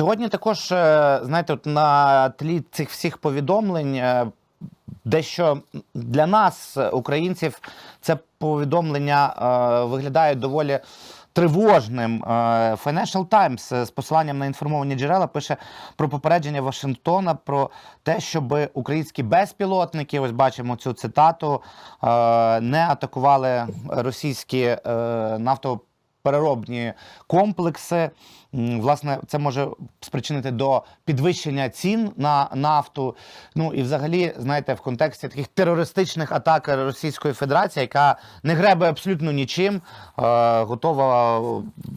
Сьогодні також, е, знаєте, от на тлі цих всіх повідомлень, е, дещо для нас, українців, це повідомлення е, виглядає доволі тривожним. Financial Times з посиланням на інформовані джерела пише про попередження Вашингтона про те, щоб українські безпілотники, ось бачимо цю цитату, не атакували російські е, нафто переробні комплекси. Власне, це може спричинити до підвищення цін на нафту. Ну і взагалі, знаєте, в контексті таких терористичних атак Російської Федерації, яка не гребе абсолютно нічим, е, готова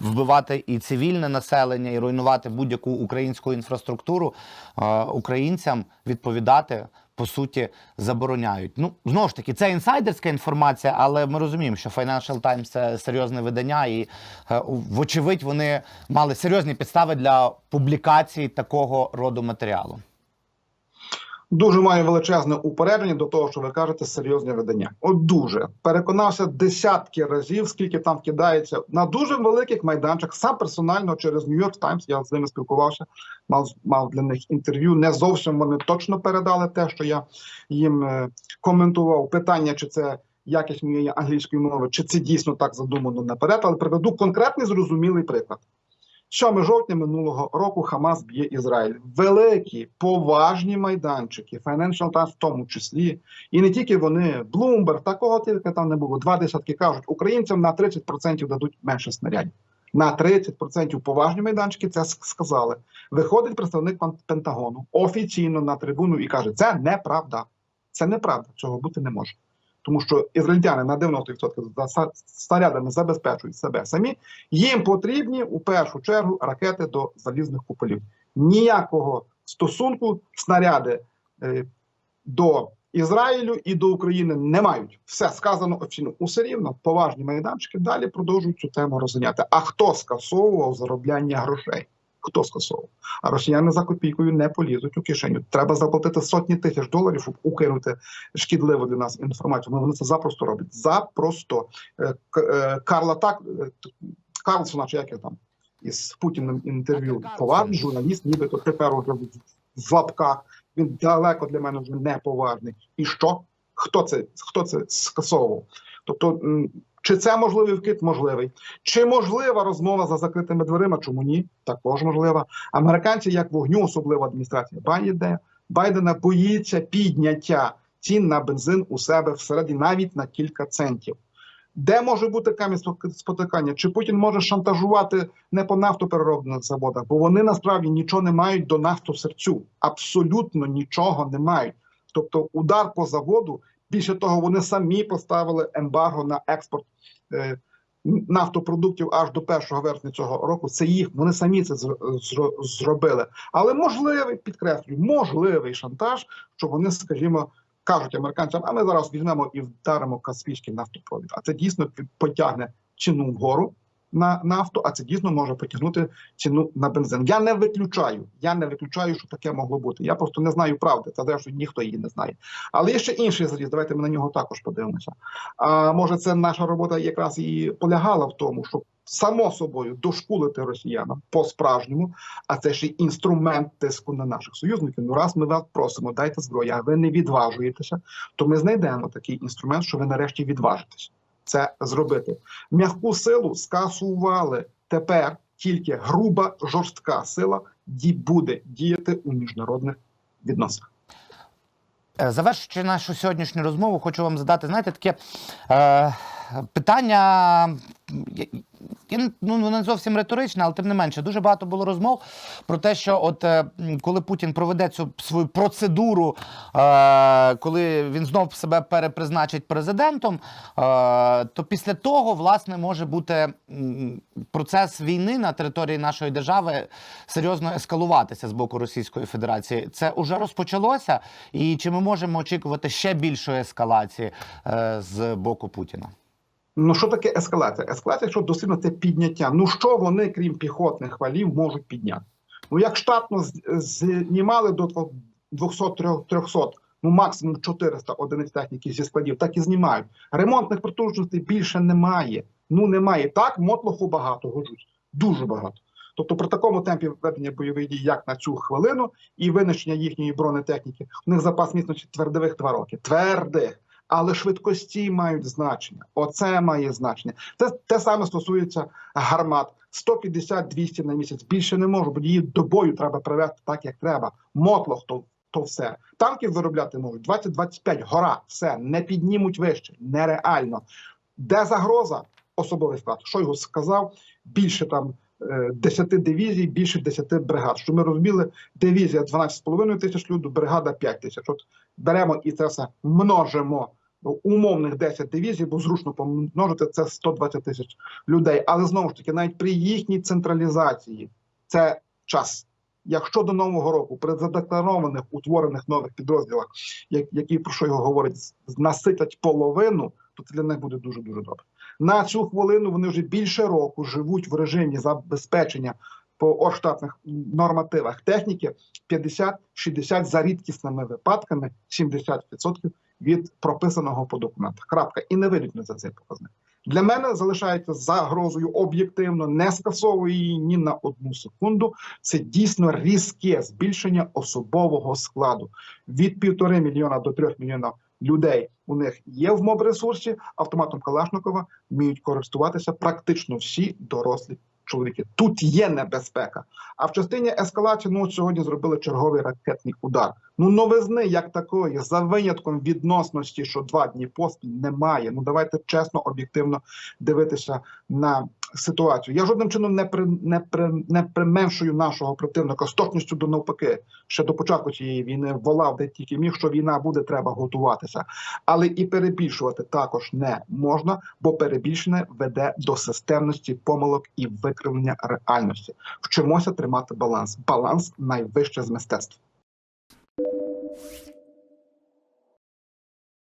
вбивати і цивільне населення, і руйнувати будь-яку українську інфраструктуру, е, українцям відповідати по суті забороняють. Ну знову ж таки, це інсайдерська інформація, але ми розуміємо, що Financial Times – це серйозне видання, і е, вочевидь вони мали серйозні підстави для публікації такого роду матеріалу. Дуже маю величезне упередження до того, що ви кажете, серйозне видання. От дуже переконався десятки разів, скільки там вкидається на дуже великих майданчиках. Сам персонально через York Times, я з ними спілкувався, мав мав для них інтерв'ю. Не зовсім вони точно передали те, що я їм е, коментував. Питання, чи це якість моєї англійської мови, чи це дійсно так задумано наперед, але приведу конкретний зрозумілий приклад. 7 жовтня минулого року Хамас б'є Ізраїль. Великі, поважні майданчики, Financial Times в тому числі, і не тільки вони, Bloomberg, такого тільки там не було. Два десятки кажуть, українцям на 30% дадуть менше снарядів. На 30% поважні майданчики це сказали. Виходить представник Пентагону офіційно на трибуну і каже: це неправда. Це неправда, цього бути не може. Тому що ізраїльтяни на 90% за снарядами забезпечують себе самі. Їм потрібні у першу чергу ракети до залізних куполів. Ніякого стосунку снаряди е, до Ізраїлю і до України не мають. Все сказано офіційно. Усе рівно поважні майданчики далі продовжують цю тему розганяти. А хто скасовував заробляння грошей? Хто скасовував? А росіяни за копійкою не полізуть у кишеню. Треба заплатити сотні тисяч доларів, щоб укинути шкідливу для нас інформацію. Ну, Вони це запросто роблять. Запросто Е, е, Карла так е, Карлсона, чи як я там із Путіним інтерв'ю поважний журналіст, нібито тепер уже в- лапках. Він далеко для мене вже не поважний. І що? Хто це хто це скасовував? Тобто, чи це можливий вкид? Можливий. Чи можлива розмова за закритими дверима? Чому ні? Також можлива. Американці, як вогню, особливо адміністрація Байдена, Байдена боїться підняття цін на бензин у себе всередині навіть на кілька центів. Де може бути камінь спотикання? Чи Путін може шантажувати не по нафтопереробних заводах? Бо вони насправді нічого не мають до нафтосерцю. Абсолютно нічого не мають. Тобто, удар по заводу. Більше того, вони самі поставили ембарго на експорт е, нафтопродуктів аж до 1 вересня цього року. Це їх, вони самі це зро- зро- зробили. Але можливий, підкреслюю, можливий шантаж, що вони, скажімо, кажуть американцям, а ми зараз візьмемо і вдаримо Каспійський нафтопровід. А це дійсно потягне ціну вгору на нафту, а це дійсно може потягнути ціну на бензин. Я не виключаю. Я не виключаю, що таке могло бути. Я просто не знаю правди. Та зрештою ніхто її не знає. Але є ще інший зріз. Давайте ми на нього також подивимося. А може, це наша робота якраз і полягала в тому, щоб само собою дошкулити росіянам по-справжньому, а це ще й інструмент тиску на наших союзників. Ну раз ми вас просимо, дайте зброю, а ви не відважуєтеся, то ми знайдемо такий інструмент, що ви нарешті відважитеся це зробити. М'яку силу скасували тепер тільки груба жорстка сила буде діяти у міжнародних відносинах. Е, Завершуючи нашу сьогоднішню розмову, хочу вам задати, знаєте, таке е, питання. Я, ну, не зовсім риторичне, але тим не менше, дуже багато було розмов про те, що от е, коли Путін проведе цю свою процедуру, е, коли він знов себе перепризначить президентом, е, то після того власне може бути процес війни на території нашої держави серйозно ескалуватися з боку Російської Федерації. Це вже розпочалося, і чи ми можемо очікувати ще більшої ескалації е, з боку Путіна? Ну що таке ескалація? Ескалація, що дослідно це підняття. Ну що вони, крім піхотних валів, можуть підняти? Ну як штатно знімали до 200-300, ну максимум 400 одиниць техніки зі складів, так і знімають. Ремонтних потужностей більше немає. Ну немає. Так, мотлоху багато годжуть. Дуже багато. Тобто, при такому темпі ведення бойових дій, як на цю хвилину, і винищення їхньої бронетехніки, у них запас міцності твердових два роки. Твердих. Але швидкості мають значення. Оце має значення. Це те саме стосується гармат. 150-200 на місяць більше не можу, бо її до бою треба привести так, як треба. Мотлох то, то все. Танків виробляти можуть 20-25, гора, все, не піднімуть вище, нереально. Де загроза? Особовий склад. Шойгу сказав, більше там 10 дивізій, більше 10 бригад. Що ми розуміли, дивізія 12,5 тисяч люду, бригада 5 тисяч. От беремо і це все множимо. ну, Умовних 10 дивізій, бо зручно помножити це 120 тисяч людей. Але знову ж таки, навіть при їхній централізації це час. Якщо до нового року при задекларованих утворених нових підрозділах, як- які про що його говорить, наситять половину, то це для них буде дуже дуже добре. На цю хвилину вони вже більше року живуть в режимі забезпечення по орштатних нормативах техніки 50-60 за рідкісними випадками, 70% від прописаного по документах. Крапка. І не вийдуть за цей показник. Для мене залишається загрозою об'єктивно, не скасовую її ні на одну секунду. Це дійсно різке збільшення особового складу від півтори мільйона до трьох мільйонів людей. У них є в моб ресурсі автоматом Калашникова вміють користуватися практично всі дорослі чоловіки. Тут є небезпека. А в частині ескалації, ну сьогодні зробили черговий ракетний удар. Ну новизни як такої, за винятком відносності, що два дні поспіль немає. Ну давайте чесно, об'єктивно дивитися на ситуацію. Я жодним чином не при не при не применшую нашого противника з точністю до навпаки. Ще до початку цієї війни волав, де тільки міг, що війна буде, треба готуватися. Але і перебільшувати також не можна, бо перебільшене веде до системності помилок і викривлення реальності. Вчимося тримати баланс. Баланс найвище з мистецтв.